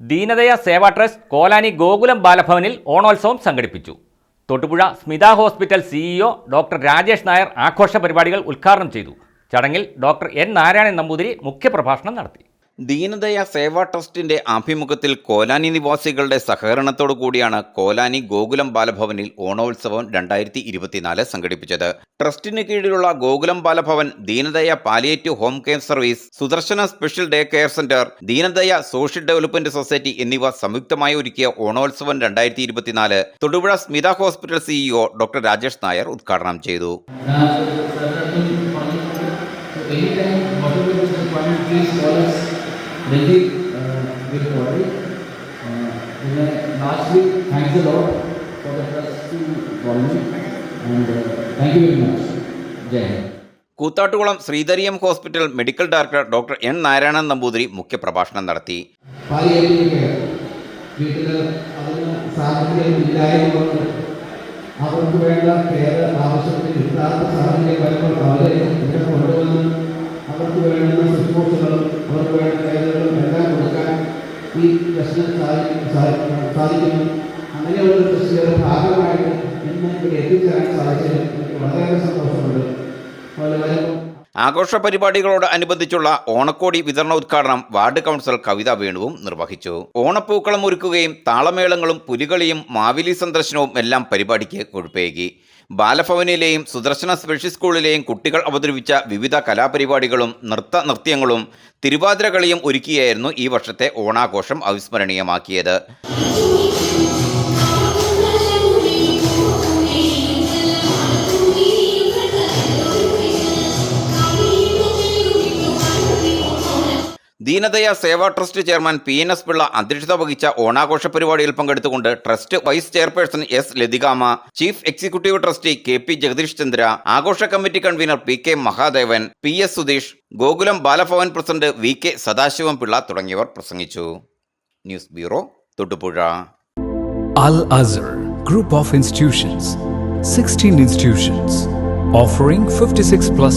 ദീനദയ Seva trust Kolani Gokulam ബാലഭവനിൽ ഓണോത്സവം സംഘടിപ്പിച്ചു. Thodupuzha Smitha hospital CEO doctor Rajesh Nair ആഘോഷ പരിപാടികൾ ഉദ്ഘാടനം ചെയ്തു. ചടങ്ങിൽ ഡോക്ടർ എൻ നാരായണൻ നമ്പൂതിരി മുഖ്യപ്രഭാഷണം നടത്തി. ദീനദയ സേവാ ട്രസ്റ്റിന്റെ ആഭിമുഖ്യത്തിൽ കോലാനി നിവാസികളുടെ സഹകരണത്തോടു കൂടിയാണ് കോലാനി ഗോകുലം ബാലഭവനിൽ ഓണോത്സവം രണ്ടായിരത്തി ഇരുപത്തിനാല് സംഘടിപ്പിച്ചത്. ട്രസ്റ്റിന് കീഴിലുള്ള Gokulam Balabhavan Deenadaya palliative home care service Sudarshana special day care centre Deenadaya social development society എന്നിവ സംയുക്തമായി ഒരുക്കിയ ഓണോത്സവം രണ്ടായിരത്തി ഇരുപത്തിനാല് Thodupuzha Smitha hospital CEO doctor Rajesh Nair ഉദ്ഘാടനം ചെയ്തു. With body. പിന്നെ lastly thanks lot for the trust and thank you very much Jai Hind Koothattukulam Sreedhareeyam hospital medical director doctor N Narayanan Namboothiri മുഖ്യപ്രഭാഷണം നടത്തി. അവർക്ക് വേണ്ട care ആവശ്യത്തിന് കിട്ടാത്ത സാഹചര്യം വരുമ്പോൾ അവരെ ഇവിടെ കൊണ്ടുവന്ന് അവർക്ക് വേണ്ടുന്ന ശുശ്രൂഷകളും അവർക്ക് ഈ പ്രശ്നം സാധിക്കും സാധിക്കുന്നു അങ്ങനെയുള്ള പ്രശ്നയുടെ ഭാഗമായിട്ട് ഇന്ന് ഇവിടെ എത്തിച്ചേരാൻ സാധിച്ചതിൽ വളരെയേറെ സന്തോഷമുണ്ട്. അതുപോലെ വരുമ്പോൾ ആഘോഷ പരിപാടികളോട് അനുബന്ധിച്ചുള്ള ഓണക്കോടി വിതരണ ഉദ്ഘാടനം വാർഡ് കൗൺസിലർ കവിത വേണുവും നിർവഹിച്ചു. ഓണപ്പൂക്കളം ഒരുക്കുകയും താളമേളങ്ങളും പുലികളിയും മാവിലി സന്ദർശനവും എല്ലാം പരിപാടിക്ക് കൊഴുപ്പേകി. ബാലഭവനിലെയും സുദർശന സ്പെഷ്യൽ സ്കൂളിലെയും കുട്ടികൾ അവതരിപ്പിച്ച വിവിധ കലാപരിപാടികളും നൃത്ത നൃത്യങ്ങളും തിരുവാതിരകളിയും ഒരുക്കിയായിരുന്നു ഈ വർഷത്തെ ഓണാഘോഷം അവിസ്മരണീയമാക്കിയത്. Deenadaya Seva trust chairman P N S Pillai അധ്യക്ഷത വഹിച്ച ഓണാഘോഷ പരിപാടിയിൽ പങ്കെടുത്തുകൊണ്ട് trust vice chairperson S Lathikama chief executive trustee K P Jagadish Chandra ആഘോഷ committee convener P K Mahadevan P S Sudheesh Gokulam Balabhavan president V K Sadasivam Pillai തുടങ്ങിയവർ പ്രസംഗിച്ചു. News bureau Thodupuzha. Al Azhar group of institutions 16 institutions offering 56 plus